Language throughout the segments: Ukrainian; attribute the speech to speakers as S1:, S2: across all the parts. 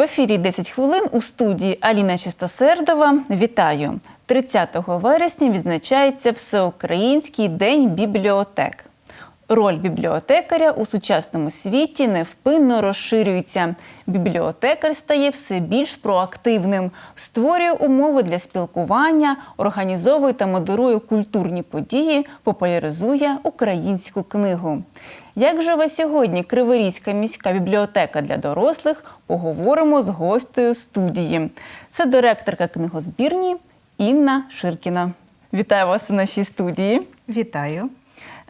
S1: В ефірі 10 хвилин у студії Аліна Чистосердова. Вітаю! 30 вересня відзначається Всеукраїнський день бібліотек. Роль бібліотекаря у сучасному світі невпинно розширюється. Бібліотекар стає все більш проактивним, створює умови для спілкування, організовує та модерує культурні події, популяризує українську книгу. Як живе сьогодні Криворізька міська бібліотека для дорослих, поговоримо з гостею студії. Це директорка книгозбірні Інна Ширкіна. Вітаю вас у нашій студії.
S2: Вітаю.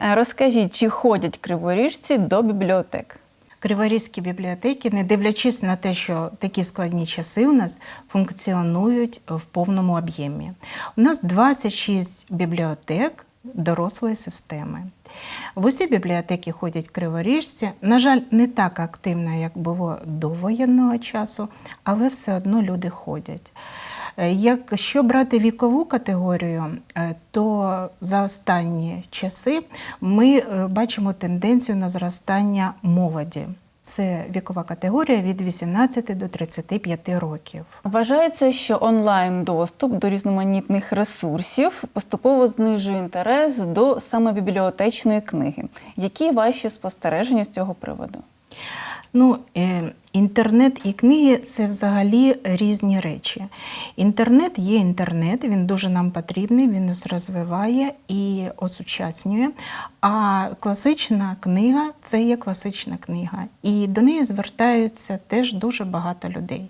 S1: Е, Розкажіть, чи ходять криворіжці до бібліотек?
S2: Криворізькі бібліотеки, не дивлячись на те, що такі складні часи у нас функціонують в повному об'ємі. У нас 26 бібліотек дорослої системи. В усі бібліотеки ходять криворіжці. На жаль, не так активно, як було до воєнного часу, але все одно люди ходять. Е, Якщо брати вікову категорію, е, то за останні часи ми е, бачимо тенденцію на зростання молоді. Це вікова категорія від 18 до 35 років.
S1: Вважається, що онлайн доступ до різноманітних ресурсів поступово знижує інтерес до саме бібліотечної книги. Які ваші спостереження з цього приводу?
S2: Ну, інтернет і книги це взагалі різні речі. Інтернет є інтернет, він дуже нам потрібний, він нас розвиває і осучаснює. А класична книга це є класична книга. І до неї звертаються теж дуже багато людей.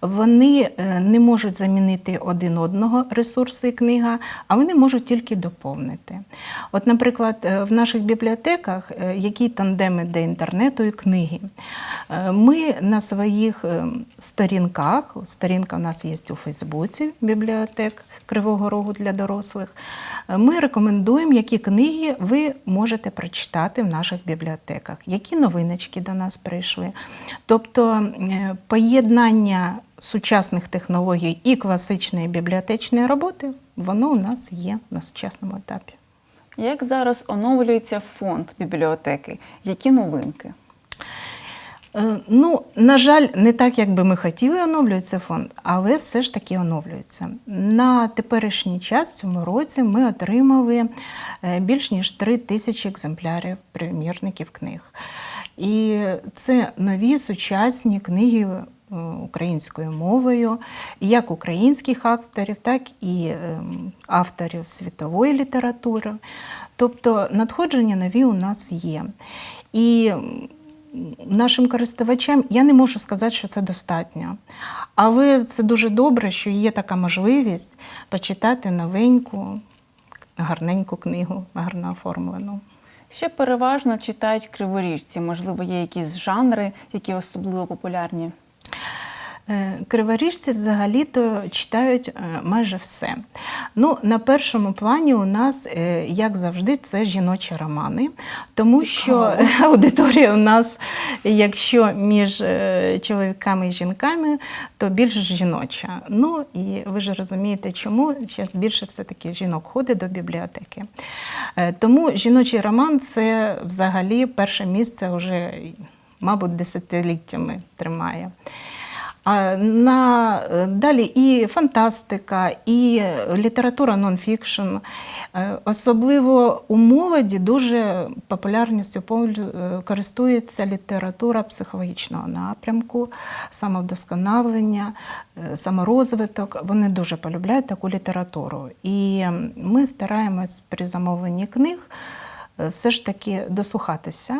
S2: Вони е, не можуть замінити один одного ресурси і книга, а вони можуть тільки доповнити. От, наприклад, е, в наших бібліотеках е, які тандеми до інтернету і книги. Ми на своїх е, сторінках, сторінка у нас є у Фейсбуці, бібліотек Кривого Рогу для дорослих. е, Ми рекомендуємо, які книги ви можете прочитати в наших бібліотеках, які новиночки до нас прийшли. Тобто е, поєднання сучасних технологій і класичної бібліотечної роботи, воно у нас є на сучасному етапі.
S1: Як зараз оновлюється фонд бібліотеки? Які новинки?
S2: Е, Ну, на жаль, не так, як би ми хотіли, оновлюється фонд, але все ж таки оновлюється. На теперішній час, в цьому році, ми отримали е, більш ніж 3 тисячі екземплярів примірників книг. І це нові сучасні книги е, українською мовою, як українських авторів, так і авторів світової літератури. Тобто надходження нові у нас є. І нашим користувачам я не можу сказати, що це достатньо. Але це дуже добре, що є така можливість почитати новеньку, гарненьку книгу, гарно оформлену.
S1: Ще переважно читають криворіжці? Можливо, є якісь жанри, які особливо популярні?
S2: Е, Криворіжці взагалі-то читають е, майже все. Ну, на першому плані у нас, е, як завжди, це жіночі романи, тому що аудиторія у нас, якщо між чоловіками і жінками, то більш жіноча. Ну і ви ж розумієте, чому зараз більше все-таки жінок ходить до бібліотеки. Тому жіночий роман це взагалі перше місце вже, мабуть, десятиліттями тримає. На е, далі і фантастика, і література нонфікшн. Е, Особливо у молоді дуже популярністю е, користується література психологічного напрямку, самовдосконалення, саморозвиток. Вони дуже полюбляють таку літературу. І ми стараємось при замовленні книг все ж таки дослухатися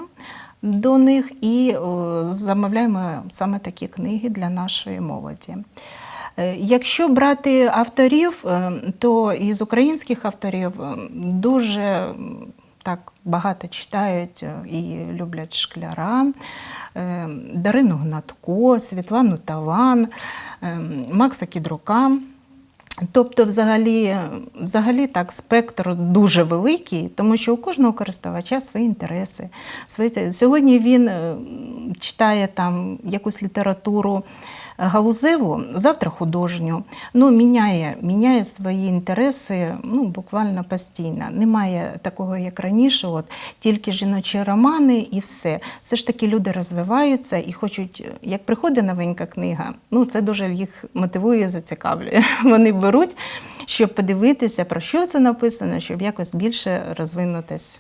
S2: до них і замовляємо саме такі книги для нашої молоді. Е, Якщо брати авторів, е, то із українських авторів е, дуже так багато читають е, і люблять шкляра, е, Дарину Гнатко, Світлану Талан, е, Макса Кідрука. Тобто, взагалі, взагалі так спектр дуже великий, тому що у кожного користувача свої інтереси. Свої... Сьогодні він е, читає там якусь літературу галузеву, завтра художню. Ну, міняє, міняє свої інтереси ну, буквально постійно. Немає такого, як раніше, от, тільки жіночі романи і все. Все ж таки люди розвиваються і хочуть, як приходить новенька книга, ну це дуже їх мотивує, зацікавлює. Вони беруть, щоб подивитися, про що це написано, щоб якось більше розвинутись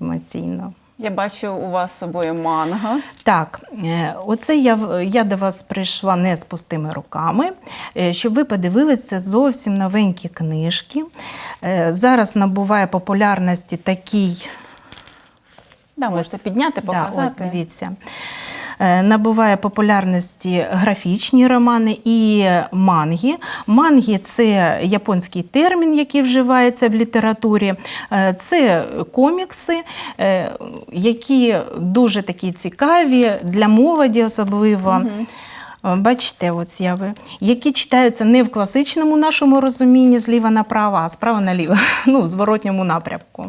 S2: емоційно.
S1: Я бачу у вас з собою манго.
S2: Так, е, оце я, я до вас прийшла не з пустими руками, е, щоб ви подивилися це зовсім новенькі книжки. Е, Зараз набуває популярності такий
S1: Да, можете підняти,
S2: Да, ось дивіться. Е, Набуває популярності графічні романи і мангі. Мангі це японський термін, який вживається в літературі. Е, Це комікси, е, які дуже такі цікаві для молоді особливо. Е, Бачите, от з'яви, які читаються не в класичному нашому розумінні зліва направо, а справа наліво, ну, в зворотньому напрямку.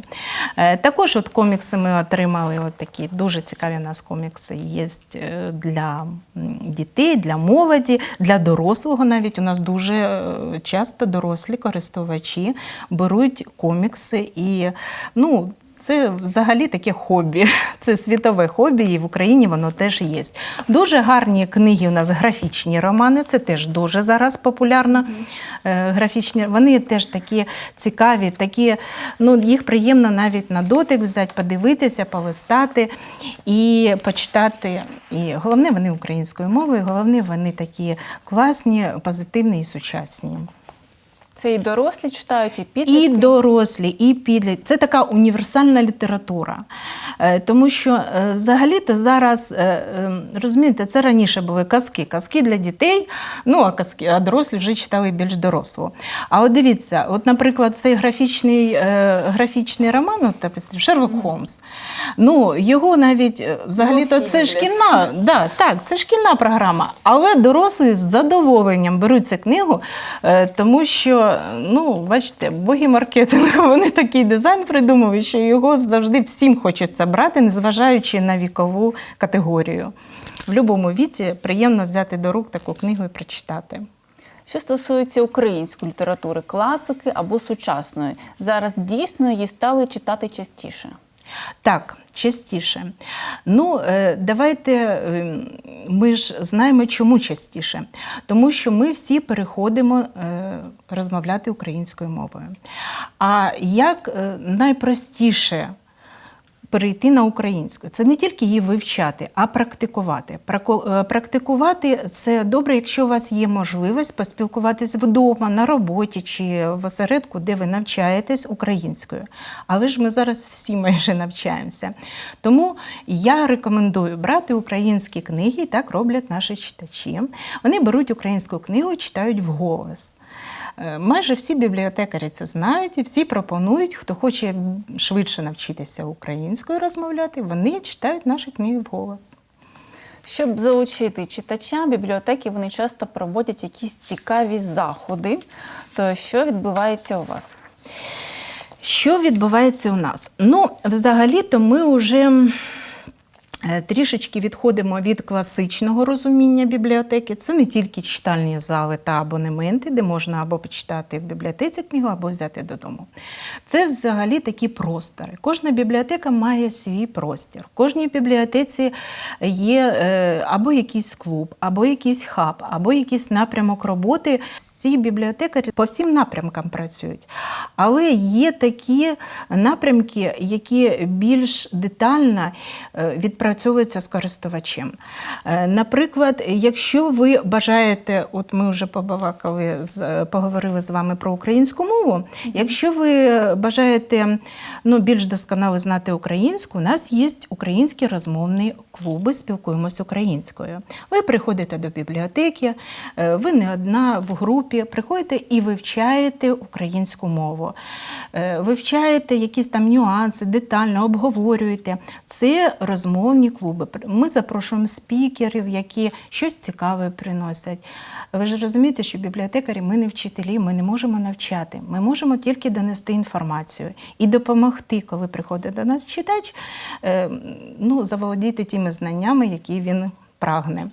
S2: Е, Також от комікси ми отримали от такі дуже цікаві у нас комікси є е, для дітей, для молоді, для дорослого навіть. У нас дуже е, часто дорослі користувачі беруть комікси і ну, це взагалі таке хобі. Це світове хобі, і в Україні воно теж є. Дуже гарні книги у нас графічні романи, це теж дуже зараз популярно. Е, Графічні, вони теж такі цікаві, такі, ну, їх приємно навіть на дотик взяти, подивитися, полистати і почитати. І головне, вони українською мовою, головне, вони такі класні, позитивні і сучасні.
S1: Це і дорослі читають, і підлітки.
S2: І дорослі, і підлітки. Це така універсальна література. Е, Тому що е, взагалі-то зараз, е, розумієте, це раніше були казки. Казки для дітей, ну а казки, а дорослі вже читали більш дорослу. А от дивіться, от, наприклад, цей графічний, графічний роман, от, Шерлок Холмс. Ну, його навіть взагалі-то це шкільна, да, так, це шкільна програма. Але дорослі з задоволенням беруть цю книгу, тому що, ну, бачите, боги маркетингу, вони такий дизайн придумали, що його завжди всім хочеться брати, незважаючи на вікову категорію. В будь-якому віці приємно взяти до рук таку книгу і прочитати.
S1: Що стосується української літератури, класики або сучасної, зараз дійсно її стали читати частіше.
S2: Так, частіше. Ну, е, давайте е, ми ж знаємо, чому частіше. Тому що ми всі переходимо е, розмовляти українською мовою. А як е, найпростіше перейти на українську. Це не тільки її вивчати, а практикувати. Е, Практикувати це добре, якщо у вас є можливість поспілкуватись вдома, на роботі чи в осередку, де ви навчаєтесь українською. Але ж ми зараз всі майже навчаємося. Тому я рекомендую брати українські книги, так роблять наші читачі. Вони беруть українську книгу і читають вголос. Е, Майже всі бібліотекарі це знають і всі пропонують, хто хоче швидше навчитися українською розмовляти, вони читають наші книги вголос.
S1: Щоб залучити читача, бібліотеки вони часто проводять якісь цікаві заходи. То що відбувається у вас?
S2: Що відбувається у нас? Ну, взагалі-то ми вже трішечки відходимо від класичного розуміння бібліотеки. Це не тільки читальні зали та абонементи, де можна або почитати в бібліотеці книгу, або взяти додому. Це взагалі такі простори. Кожна бібліотека має свій простір. В кожній бібліотеці є е, або якийсь клуб, або якийсь хаб, або якийсь напрямок роботи. Всі бібліотекарі по всім напрямкам працюють. Але є такі напрямки, які більш детально е, відпрацьовуються з користувачем. Е, Наприклад, якщо ви бажаєте, от ми вже побалакали, з- поговорили з вами про українську мову. Якщо ви бажаєте ну, більш досконало знати українську, у нас є українські розмовні клуби, спілкуємось українською. Ви приходите до бібліотеки, е, ви не одна в групі, приходите і вивчаєте українську мову. Е, Вивчаєте якісь там нюанси, детально обговорюєте. Це розмовні клуби. Ми запрошуємо спікерів, які щось цікаве приносять. Ви ж розумієте, що бібліотекарі ми не вчителі, ми не можемо навчати. Ми можемо тільки донести інформацію і допомогти, коли приходить до нас читач, е, ну, заволодіти тими знаннями, які він прагне.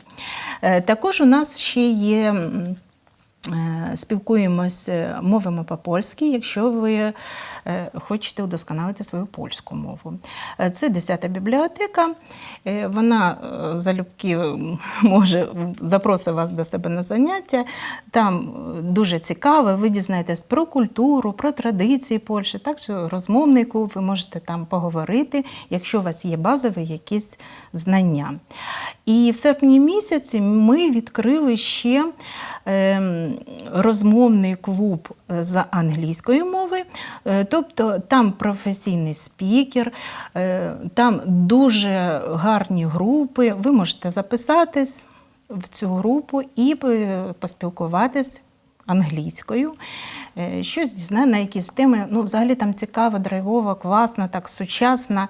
S2: Е, Також у нас ще є. Е, Спілкуємось е, мовами по-польськи, якщо ви е, хочете удосконалити свою польську мову. Це 10-та бібліотека. Вона залюбки може запросить вас до себе на заняття. Там дуже цікаво, ви дізнаєтесь про культуру, про традиції Польщі. Так що розмовний клуб, ви можете там поговорити, якщо у вас є базові якісь знання. І в серпні місяці ми відкрили ще розмовний клуб е, з англійської мови, Е, тобто там професійний спікер, е, там дуже гарні групи. Ви можете записатись в цю групу і поспілкуватись англійською. Щось дізнає на якісь теми. Ну, взагалі там цікаво, драйвово, класно, так сучасно.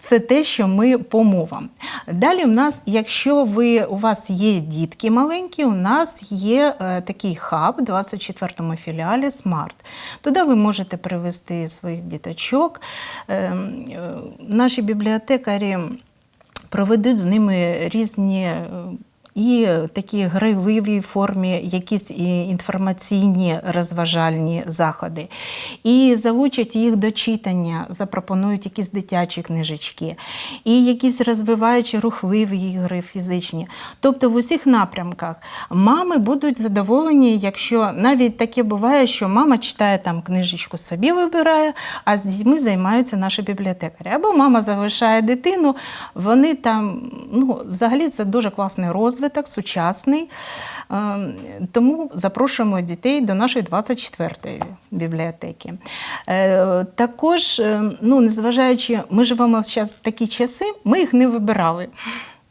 S2: Це те, що ми по мовам. Далі, у нас, якщо ви, у вас є дітки маленькі, у нас є е, такий хаб в 24-му філіалі Смарт. Туди ви можете привезти своїх діточок. Е, е, Наші бібліотекарі проведуть з ними різні. І такі гравиві формі, якісь інформаційні розважальні заходи. І залучать їх до читання, запропонують якісь дитячі книжечки, і якісь розвиваючі рухливі ігри фізичні. Тобто в усіх напрямках мами будуть задоволені, якщо навіть таке буває, що мама читає там книжечку собі вибирає, а з дітьми займаються наші бібліотекарі. Або мама залишає дитину, вони там, ну, взагалі це дуже класний розвиток, сучасний. Ем, Тому запрошуємо дітей до нашої 24-ї бібліотеки. Е, Також, е, ну, незважаючи, ми живемо в такі часи, ми їх не вибирали.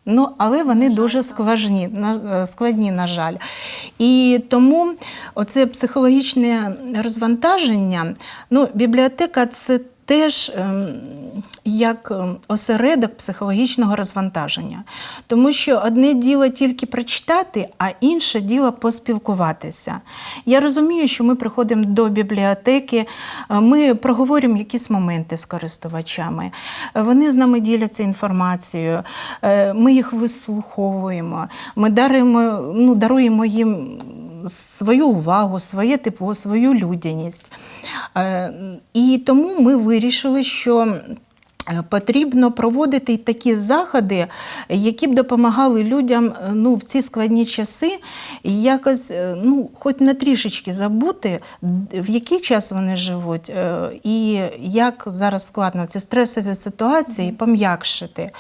S2: Ну, але вони дуже складні, на, е, складні, на жаль. І тому оце психологічне розвантаження, ну, бібліотека це теж ем, як ем, осередок психологічного розвантаження. Тому що одне діло тільки прочитати, а інше діло поспілкуватися. Я розумію, що ми приходимо до бібліотеки, е, ми проговорюємо якісь моменти з користувачами, вони з нами діляться інформацією, е, ми їх вислуховуємо, ми даруємо, ну, даруємо їм свою увагу, своє тепло, свою людяність. Е, І тому ми вирішили, що е, Потрібно проводити такі заходи, які б допомагали людям е, ну, в ці складні часи якось, ну, хоч на трішечки забути, в який час вони живуть, і як зараз складно ці стресові ситуації пом'якшити.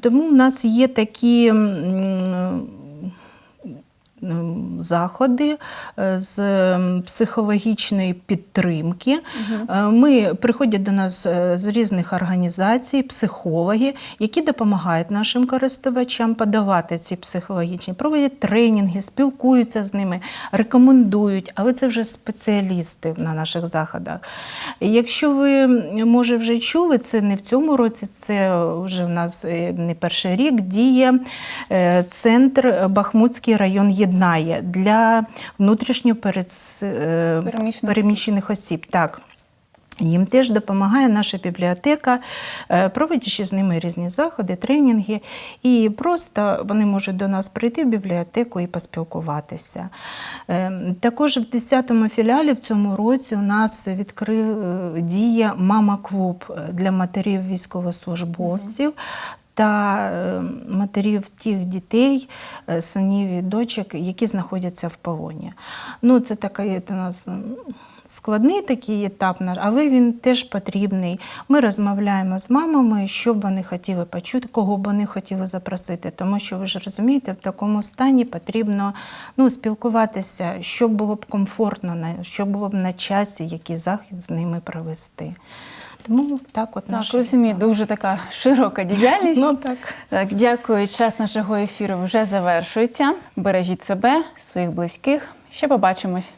S2: Тому в нас є такі. Заходи е, з психологічної підтримки. Е, Ми приходять до нас е, з різних організацій, психологи, які допомагають нашим користувачам подавати ці психологічні, проводять тренінги, спілкуються з ними, рекомендують, але це вже спеціалісти на наших заходах. Якщо ви, може, вже чули, це не в цьому році, це вже в нас не перший рік діє центр Бахмутський район єднає для внутрішньо перес- е,
S1: Переміщених
S2: осіб. Так. Їм теж допомагає наша бібліотека, е, проводячи з ними різні заходи, тренінги, і просто вони можуть до нас прийти в бібліотеку і поспілкуватися. Е, Також в 10-му філіалі в цьому році у нас відкрив діє мама-клуб для матерів військовослужбовців. Та е, матерів тих дітей, е, синів і дочок, які знаходяться в полоні. Ну, це така нас складний такий етап, але він теж потрібний. Ми розмовляємо з мамами, що б вони хотіли почути, кого б вони хотіли запросити. Тому що ви ж розумієте, в такому стані потрібно ну, спілкуватися, що було б комфортно, на- що було б на часі, який захід з ними провести. Тому так от
S1: Так, розумію, дуже така широка діяльність.
S2: Ну так.
S1: Так, дякую. Час нашого ефіру вже завершується. Бережіть себе, своїх близьких. Ще побачимось.